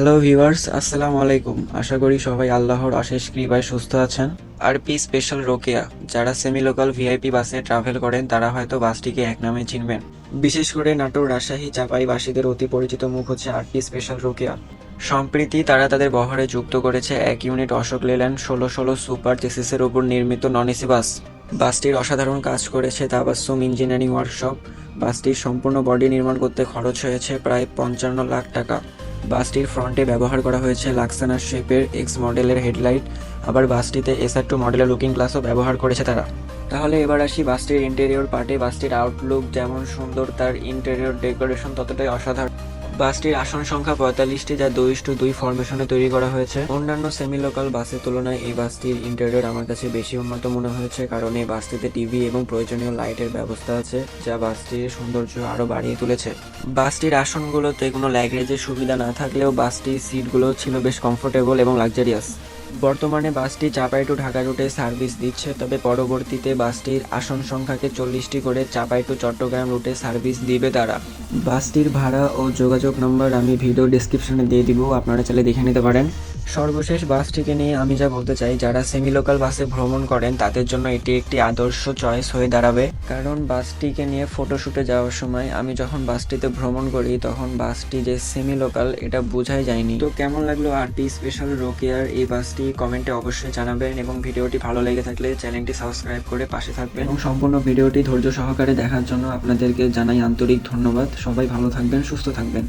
Hello viewers আসসালামু আলাইকুম আশা করি সবাই আল্লাহর অশেষ কৃপায় সুস্থ আছেন। আর পি স্পেশাল রোকেয়া যারা সেমি লোকাল ভিআইপি বাসে ট্রাভেল করেন, তারা হয়তো বাসটিকে এক নামে চিনবেন। বিশেষ করে নাটোর, রাজশাহী, চাপাইবাসীদের অতি পরিচিত মুখ হচ্ছে আর পি স্পেশাল রোকেয়া সম্প্রীতি তারা তাদের বহরে যুক্ত করেছে এক ইউনিট অশোক লেল্যান্ড ষোলো ষোলো সুপার জেসিসের ওপর নির্মিত নন এসি বাস। বাসটির অসাধারণ কাজ করেছে তাবাসুম ইঞ্জিনিয়ারিং ওয়ার্কশপ বাসটির সম্পূর্ণ বডি নির্মাণ করতে খরচ হয়েছে প্রায় পঞ্চান্ন লাখ টাকা। বাসটির ফ্রন্টে ব্যবহার করা হয়েছে লাক্সানা শেপের এক্স মডেলের হেডলাইট, আবার বাসটিতে এসআর টু মডেলের লুকিং গ্লাসও ব্যবহার করেছে তারা। তাহলে এবার আসি বাসটির ইন্টেরিয়র পার্টে বাসটির আউটলুক যেমন সুন্দর, তার ইন্টেরিয়র ডেকোরেশন ততটাই অসাধারণ। বাসটির আসন সংখ্যা পঁয়তাল্লিশটি যা দুই টু দুই ফরমেশনে তৈরি করা হয়েছে। অন্যান্য সেমি লোকাল বাসের তুলনায় এই বাসটির ইন্টেরিয়র আমার কাছে বেশি উন্নত মনে হয়েছে কারণ এই বাসটিতে টিভি এবং প্রয়োজনীয় লাইটের ব্যবস্থা আছে, যা বাসটির সৌন্দর্য আরও বাড়িয়ে তুলেছে। বাসটির আসনগুলোতে কোনো ল্যাগেজের সুবিধা না থাকলেও বাসটির সিটগুলো ছিল বেশ কমফোর্টেবল এবং লাক্সারিয়াস বর্তমানে বাসটি চাপাই টু ঢাকা রুটে সার্ভিস দিচ্ছে, তবে পরবর্তীতে বাসটির আসন সংখ্যাকে চল্লিশটি করে চাপাই টু চট্টগ্রাম রুটে সার্ভিস দিবে তারা। বাসটির ভাড়া ও যোগাযোগ নম্বর আমি ভিডিও ডিসক্রিপশনে দিয়ে দিব, আপনারা চাইলে দেখে নিতে পারেন। সর্বশেষ বাসটিকে নিয়ে আমি যা বলতে চাই, যারা সেমি লোকাল বাসে ভ্রমণ করেন, তাদের জন্য এটি একটি আদর্শ চয়েস হয়ে দাঁড়াবে। কারণ বাসটিকে নিয়ে ফটোশুটে যাওয়ার সময় আমি যখন বাসটিতে ভ্রমণ করি, তখন বাসটি যে সেমি লোকাল এটা বোঝাই যায়নি। তো কেমন লাগল আরটি স্পেশাল রোকেয়ার? এই বাসটি কমেন্টে অবশ্যই জানাবেন এবং ভিডিওটি ভালো লেগে থাকলে চ্যানেলটি সাবস্ক্রাইব করে পাশে থাকবেন। এবং সম্পূর্ণ ভিডিওটি ধৈর্য সহকারে দেখার জন্য আপনাদেরকে জানাই আন্তরিক ধন্যবাদ। সবাই ভালো থাকবেন, সুস্থ থাকবেন।